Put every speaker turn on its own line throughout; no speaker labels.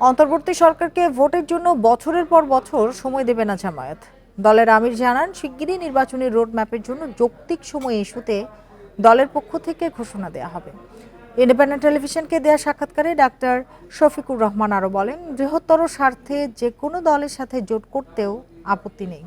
অন্তর্বর্তী সরকারকে ভোটের জন্য বছরের পর বছর সময় দেবে না জামায়াত। দলের আমির জানান, শিগগিরই নির্বাচনী রোড ম্যাপের জন্য যৌক্তিক সময় ইস্যুতে দলের পক্ষ থেকে ঘোষণা দেওয়া হবে। ইন্ডিপেন্ডেন্ট টেলিভিশনকে দেয়া সাক্ষাৎকারে ডাক্তার শফিকুর রহমান আরও বলেন, বৃহত্তর স্বার্থে যে কোনো দলের সাথে জোট করতেও আপত্তি নেই।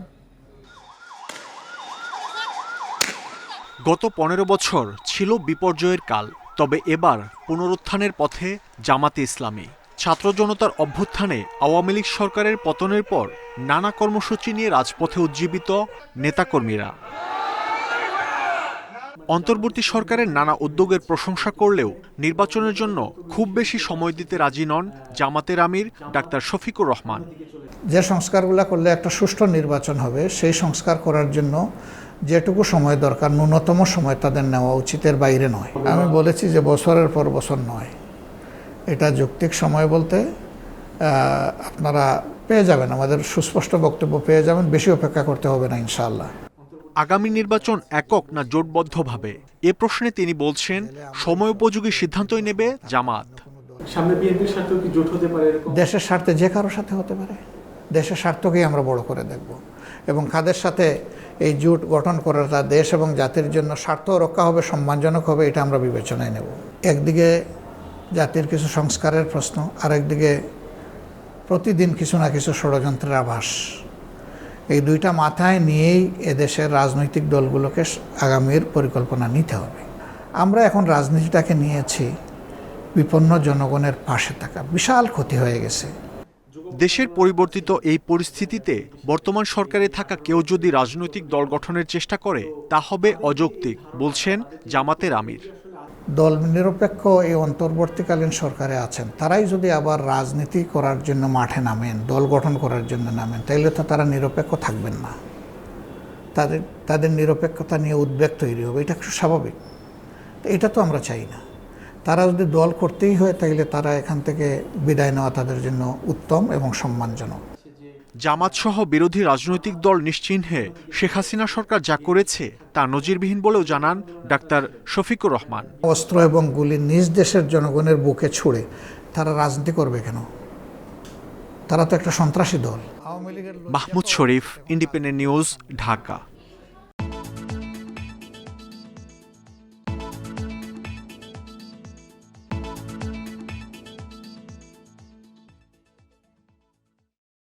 গত পনেরো বছর ছিল বিপর্যয়ের কাল, তবে এবার পুনরুত্থানের পথে জামাতে ইসলামী। ছাত্র জনতার অভ্যুত্থানে আওয়ামী লীগ সরকারের পতনের পর নানা কর্মসূচি নিয়ে রাজপথে উজ্জীবিত নেতাকর্মীরা। অন্তর্বর্তী সরকারের নানা উদ্যোগের প্রশংসা করলেও নির্বাচনের জন্য খুব বেশি সময় দিতে রাজি নন জামাতের আমির ডাক্তার শফিকুর রহমান।
যে সংস্কারগুলো করলে একটা সুষ্ঠু নির্বাচন হবে, সেই সংস্কার করার জন্য যেটুকু সময় দরকার, ন্যূনতম সময় তাদের নেওয়া উচিতের বাইরে নয়। আমি বলেছি যে বছরের পর বছর নয়। এটা যৌক্তিক সময় বলতে আপনারা পেয়ে যাবেন আমাদের সুস্পষ্ট বক্তব্য পেয়ে যাবেন বেশি অপেক্ষা করতে হবে না ইনশাআল্লাহ।
আগামী নির্বাচন একক না জোটবদ্ধভাবে? এ প্রশ্নে তিনি বলছেন সময়োপযোগী সিদ্ধান্তই নেবে জামাত।
সামনে বিএনপির সাথেও কি জোট হতে পারে
দেশের স্বার্থে যে কারোর সাথে হতে পারে। দেশের স্বার্থকেই আমরা বড় করে দেখব। এবং কাদের সাথে এই জোট গঠন করাটা দেশ এবং জাতির জন্য স্বার্থ রক্ষা হবে সম্মানজনক হবে এটা আমরা বিবেচনায় নেব। একদিকে জাতির কিছু সংস্কারের প্রশ্ন, আরেকদিকে প্রতিদিন কিছু না কিছু ষড়যন্ত্রের আভাস। এই দুইটা মাথায় নিয়েই এদেশের রাজনৈতিক দলগুলোকে আগামীর পরিকল্পনা নিতে হবে। আমরা এখন রাজনীতিটাকে নিয়েছি, বিপন্ন জনগণের পাশে থাকা। বিশাল ক্ষতি হয়ে গেছে।
দেশের পরিবর্তিত এই পরিস্থিতিতে বর্তমান সরকারে থাকা কেউ যদি রাজনৈতিক দল গঠনের চেষ্টা করে, তা হবে অযৌক্তিক, বলছেন জামাতের আমির।
দল নিরপেক্ষ এই অন্তর্বর্তীকালীন সরকারে আছেন, তারাই যদি আবার রাজনীতি করার জন্য মাঠে নামেন, দল গঠন করার জন্য নামেন, তাইলে তো তারা নিরপেক্ষ থাকবেন না। তাদের তাদের নিরপেক্ষতা নিয়ে উদ্বেগ তৈরি হবে, এটা স্বাভাবিক। তো এটা তো আমরা চাই না। তারা যদি দল করতেই হয়, তাইলে তারা এখান থেকে বিদায় নেওয়া তাদের জন্য উত্তম এবং সম্মানজনক।
জামাত সহ বিরোধী রাজনৈতিক দল নিশ্চিহ্নে শেখ হাসিনা সরকার যা করেছে তা নজিরবিহীন বলেও জানান ডাক্তার শফিকুর রহমান।
অস্ত্র এবং গুলি নিজ দেশের জনগণের বুকে ছুড়ে তারা রাজনীতি করবে কেন? তারা তো একটা সন্ত্রাসী দল।
Mahmud Sharif independent news Dhaka.